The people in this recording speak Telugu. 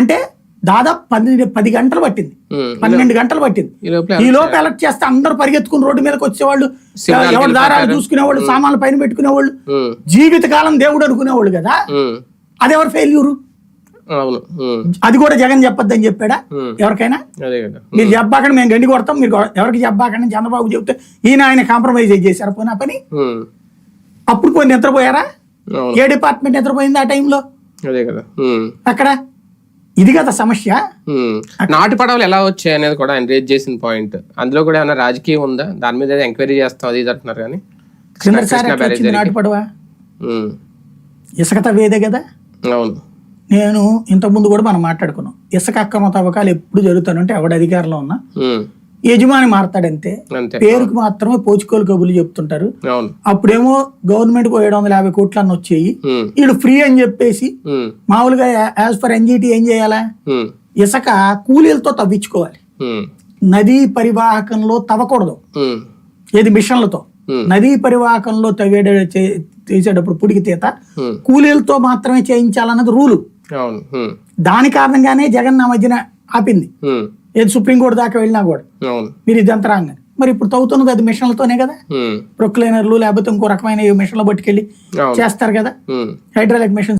అంటే దాదాపు పది పది గంటలు పట్టింది. పన్నెండు గంటలు పట్టింది. ఈ లోపు ఎలక్ట్ చేస్తే అందరు పరిగెత్తుకుని రోడ్డు మీదకి వచ్చేవాళ్ళు ఎవరి దారాలు. చూసుకునేవాళ్ళు సామాన్లు పైన పెట్టుకునేవాళ్ళు జీవితకాలం దేవుడు అనుకునేవాళ్ళు కదా. ఉమ్, అది ఎవరు ఫెయిల్యూరు? అది కూడా జగన్ చెప్పొద్దని చెప్పాడా? ఎవరికైనా? మీరు చెప్పాకండి మేము గండి కొడతాం మీరు ఎవరికి చెప్పాకండి అని చంద్రబాబు చెప్తే ఈయన ఆయన కాంప్రమైజ్ చేశారు పోనీ ఆ పని? అప్పుడు పోయి నిద్రపోయారా? ఏ డిపార్ట్మెంట్ నిద్రపోయింది ఆ టైంలో? అదే కదా. ఉమ్, అక్కడ? ఇది కదా సమస్య. నాటు పడవలు ఎలా వచ్చాయి అనేది కూడా ఆయన రేజ్ చేసిన పాయింట్ అందులో కూడా ఏమైనా రాజకీయం ఉందా? దాని మీద ఎంక్వైరీ చేస్తాం అది అంటున్నారు కానీ. నాటుపడవా ఉమ్, ఇసుక తవ్వేదే కదా? అవును. నేను ఇంతకుముందు కూడా మనం మాట్లాడుకున్నాం. ఇసుక అక్రమ తవ్వకాలు ఎప్పుడు జరుగుతానంటే ఎవడ అధికారంలో ఉన్నా. యజమాని మారతాడంతే. పేరుకు మాత్రమే పోచుకోలు కబుర్లు చెప్తుంటారు. అప్పుడేమో గవర్నమెంట్ ఏడు వందల యాభై కోట్లు అన్న వచ్చేయి. వీళ్ళు ఫ్రీ అని చెప్పేసి మామూలుగా యాజ్ పర్ ఎన్జిటి ఏం చేయాలా? ఇసుక కూలీలతో తవ్వించుకోవాలి. నదీ పరివాహకంలో తవ్వకూడదు. ఏది మిషన్లతో. నదీ పరివాహకంలో తవ్వేట చేసేటప్పుడు పుడికి తీత. కూలీలతో మాత్రమే చేయించాలన్నది రూలు. దాని కారణంగానే జగన్ నా మధ్యన ఆపింది. ఏది సుప్రీంకోర్టు దాకా వెళ్ళినా కూడా. మీరు ఇది అంతరాంగం మరి ఇప్పుడు తవ్వుతున్నది అది మిషన్లతోనే కదా? ప్రొక్లైనర్లు లేకపోతే ఇంకో రకమైన మిషన్లు పట్టుకెళ్ళి చేస్తారు కదా. Hydraulic machine